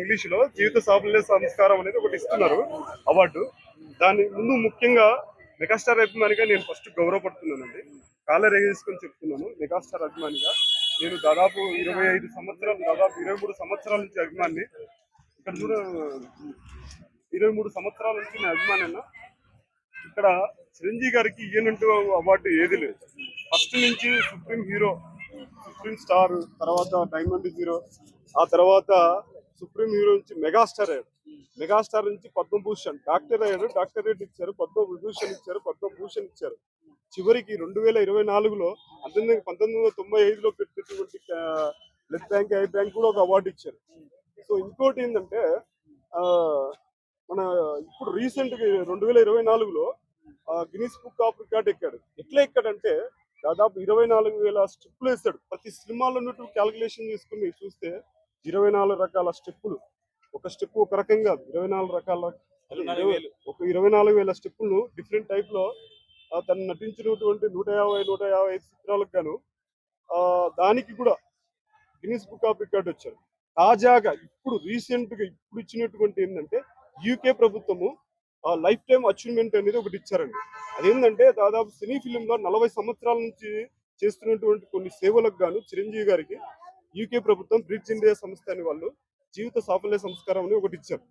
ఇంగ్లీష్లో జీవిత సాఫల్య సంస్కారం అనేది ఒకటి ఇస్తున్నారు అవార్డు. దాని ముందు ముఖ్యంగా మెగాస్టార్ అభిమానిగా నేను ఫస్ట్ గౌరవపడుతున్నానండి. కాలర్ వేసుకొని చెప్తున్నాను మెగాస్టార్ అభిమానిగా. నేను దాదాపు ఇరవై ఐదు సంవత్సరాలు దాదాపు ఇరవై మూడు సంవత్సరాల నుంచి అభిమాని. ఇక్కడ చూడ ఇరవై మూడు సంవత్సరాల నుంచి నేను అభిమానన్నా ఇక్కడ చిరంజీవి గారికి ఈయనంటూ అవార్డు ఏది లేదు. ఫస్ట్ నుంచి సుప్రీం హీరో సుప్రీం స్టార్ తర్వాత డైమండ్ హీరో ఆ తర్వాత సుప్రీం హీరో నుంచి మెగాస్టార్ అయ్యాడు. మెగాస్టార్ నుంచి పద్మభూషణ్. డాక్టర్ అయ్యాడు డాక్టరేట్ ఇచ్చారు పద్మవిభూషణ్ ఇచ్చారు పద్మభూషణ్ ఇచ్చారు. చివరికి రెండు వేల ఇరవై నాలుగులో పంతొమ్మిది పంతొమ్మిది వందల తొంభై ఐదులో పెట్టినటువంటి బ్లడ్ బ్యాంక్ ఐ బ్యాంక్ కూడా ఒక అవార్డు ఇచ్చారు. సో ఇంకోటి ఏంటంటే ఆ, మన ఇప్పుడు రీసెంట్గా రెండు వేల ఇరవై నాలుగులో గినీస్ బుక్ ఆఫ్ రికార్డ్ ఎక్కాడు. ఎట్లా ఎక్కాడంటే దాదాపు ఇరవై నాలుగు వేల స్ట్రిప్లు వేస్తాడు ప్రతి సినిమాలో ఉన్నట్టు క్యాలిక్యులేషన్ చేసుకుని చూస్తే ఇరవై నాలుగు రకాల స్టెప్పులు. ఒక స్టెప్ ఒక రకం కాదు. ఇరవై నాలుగు రకాల ఒక ఇరవై నాలుగు వేల స్టెప్పులు డిఫరెంట్ టైప్లో తను నటించినటువంటి నూట యాభై నూట యాభై ఐదు చిత్రాలకు గాను ఆ, దానికి కూడా గిన్నీస్ బుక్ ఆఫ్ రికార్డ్ వచ్చారు. తాజాగా ఇప్పుడు రీసెంట్గా ఇప్పుడు ఇచ్చినటువంటి ఏంటంటే యూకే ప్రభుత్వము లైఫ్ టైం అచీవ్మెంట్ అనేది ఒకటి ఇచ్చారండి. అదేంటంటే దాదాపు సినీ ఫిలిం లో నలభై సంవత్సరాల నుంచి చేస్తున్నటువంటి కొన్ని సేవలకు గాను చిరంజీవి గారికి యూకే ప్రభుత్వం బ్రిడ్జ్ ఇండియా సంస్థ అని వాళ్ళు జీవిత సాఫల్య సంస్కారం అని ఒకటి ఇచ్చారు.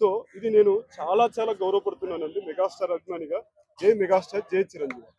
సో ఇది నేను చాలా చాలా గౌరవపడుతున్నానండి మెగాస్టార్ అభిమానిగా. జై మెగాస్టార్ జై చిరంజీవి.